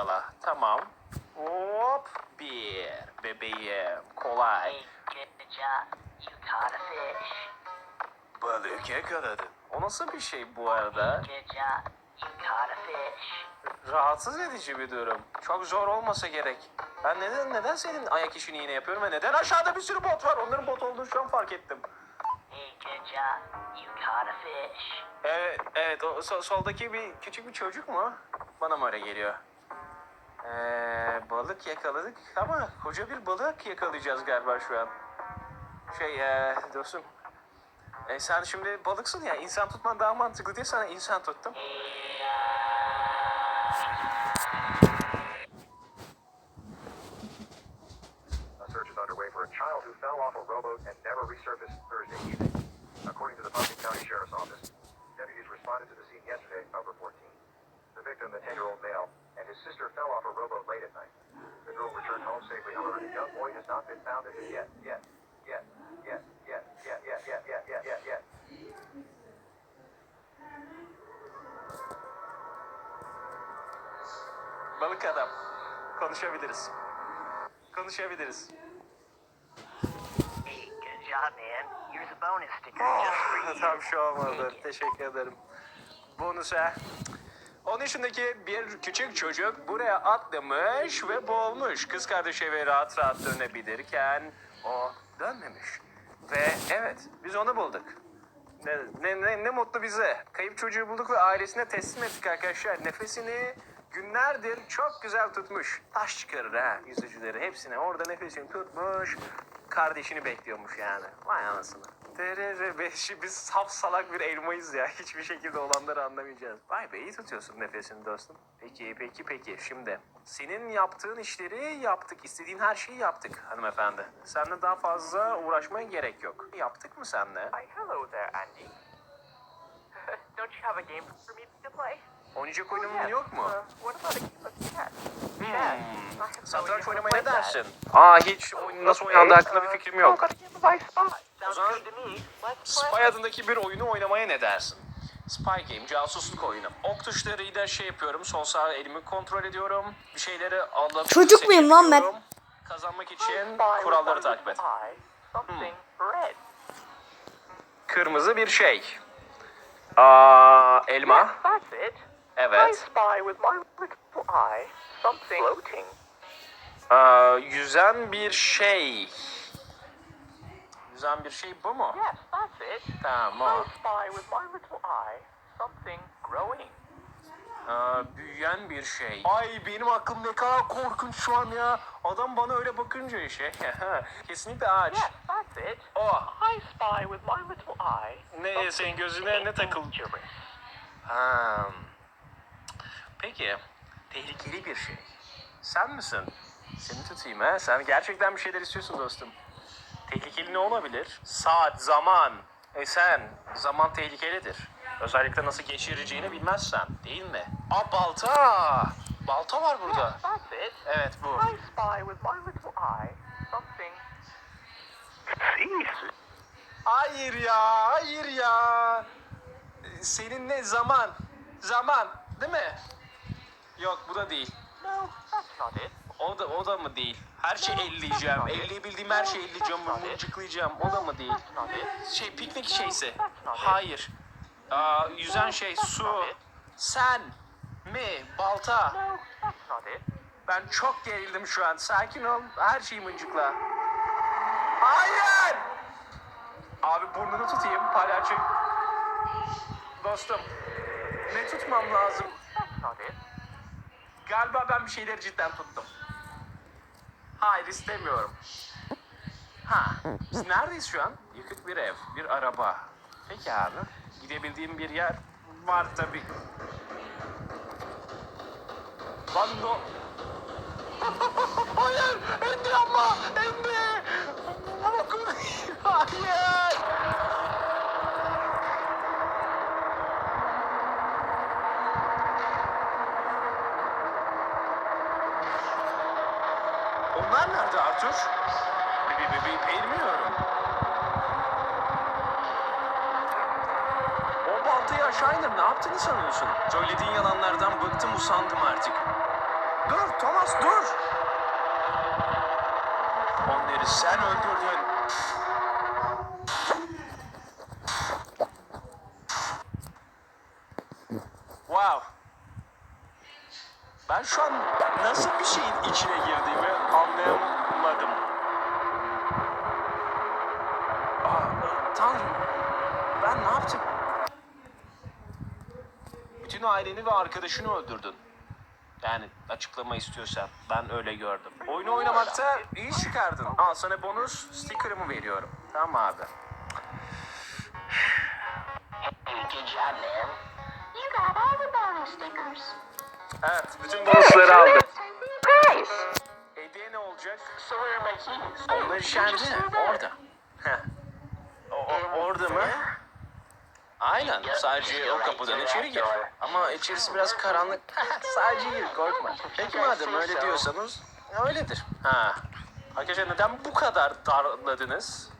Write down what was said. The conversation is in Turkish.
yakala. Tamam. Hop. Bir. Bebeğim. Kolay. Balık yakaladın. O nasıl bir şey bu arada? Rahatsız edici bir durum. Çok zor olmasa gerek. Ben neden neden senin ayak işini yine yapıyorum ve neden aşağıda bir sürü bot var? Onların bot olduğunu şu an fark ettim. Evet, evet o so- soldaki bir küçük bir çocuk mu? Bana mı öyle geliyor? Ee, balık yakaladık ama koca bir balık yakalayacağız galiba şu an. Şey ee, dostum. E, sen şimdi balıksın ya insan tutman daha mantıklı diye sana insan tuttum. Balık adam. Konuşabiliriz. Konuşabiliriz. You. Tam şey olmadı. Teşekkür ederim. Bonusa. Onun yaşındaki bir küçük çocuk buraya atlamış ve boğulmuş. Kız kardeşi eve rahat rahat dönebilirken o dönmemiş. Ve evet biz onu bulduk. Ne, ne, ne, ne mutlu bize. Kayıp çocuğu bulduk ve ailesine teslim ettik arkadaşlar. Nefesini günlerdir çok güzel tutmuş. Taş çıkarır ha yüzücüleri hepsine. Orada nefesini tutmuş. Kardeşini bekliyormuş yani. Vay anasını. Terere beşi biz saf salak bir elmayız ya. Hiçbir şekilde olanları anlamayacağız. Vay be iyi tutuyorsun nefesini dostum. Peki peki peki şimdi. Senin yaptığın işleri yaptık. istediğin her şeyi yaptık hanımefendi. Seninle daha fazla uğraşmaya gerek yok. Yaptık mı seninle? Hi, hello there, Andy. Don't you have a game for me to play? Oynayacak oyunumun yok mu? Hmm. Satranç oynamaya ne dersin? Aa hiç nasıl oynandığı hakkında bir fikrim yok. O zaman Spy adındaki bir oyunu oynamaya ne dersin? Spy Game casusluk oyunu. Ok tuşlarıyla şey yapıyorum. Sol sağ elimi kontrol ediyorum. Bir şeyleri aldatıp Çocuk muyum lan ben? Kazanmak için kuralları takip et. Hmm. Kırmızı bir şey. Aa, elma. İt. I Evet. spy with my little eye something floating. Aa, yüzen bir şey. Yüzen bir şey bu mu? Yes, that's it. Tamam. I spy with my little eye something growing. Aa, büyüyen bir şey. Ay benim aklım ne kadar korkunç şu an ya. Adam bana öyle bakınca şey. Kesinlikle ağaç. Yes, that's it. Oh. I spy with my little eye. Ne senin gözüne ne takıldı? dangerous. Peki. Tehlikeli bir şey. Sen misin? Seni tutayım ha. Sen gerçekten bir şeyler istiyorsun dostum. Tehlikeli ne olabilir? Saat, zaman. E sen, zaman tehlikelidir. Özellikle nasıl geçireceğini bilmezsen, değil mi? Aa balta! Balta var burada. İt. Evet bu. I spy with my little eye something. Cease. Hayır ya, hayır ya. E, Senin ne zaman? Zaman, değil mi? Yok bu da değil. O da o da mı değil? Her şey elleyeceğim. Elleyebildiğim her şeyi elleyeceğim. Mıncıklayacağım. O da mı değil? Şey piknik şeysi. Hayır. Aa, yüzen şey su. Sen mi? Balta. Ben çok gerildim şu an. Sakin ol. Her şeyi mıncıkla. Hayır! Abi burnunu tutayım. Palyaço. Dostum. Ne tutmam lazım? Galiba ben bir şeyleri cidden tuttum. Hayır istemiyorum. Ha, biz neredeyiz şu an? Yıkık bir ev, bir araba. Peki abi, gidebildiğim bir yer var tabii. Lan no... Hayır, Endi yapma, Endi! Hayır! Onlar nerede Arthur? Bi- bi- bi- Bilmiyorum. O baltayı aşağı indir. Ne yaptığını sanıyorsun? Söylediğin yalanlardan bıktım usandım artık. Dur Bonus dur. Onları sen öldürdün. Wow. Ben şu an nasıl bir şeyin içine girdiğimi anlayamadım. Aa, tanrım. Ben ne yaptım? Bütün aileni ve arkadaşını öldürdün. Yani açıklama istiyorsan ben öyle gördüm. Oyunu oynamakta iyi çıkardın. Al sana bonus sticker'ımı veriyorum. Tamam abi. Hey, good job, man. You got all the bonus stickers. Evet bütün bonusları aldım. Hediye ne olacak? Onlar içeride. Orada. O, o- orada mı? Aynen. Sadece o kapıdan içeri gir. Ama içerisi biraz karanlık. Sadece gir korkma. Peki madem öyle diyorsanız öyledir. Ha. Arkadaşlar neden bu kadar darladınız?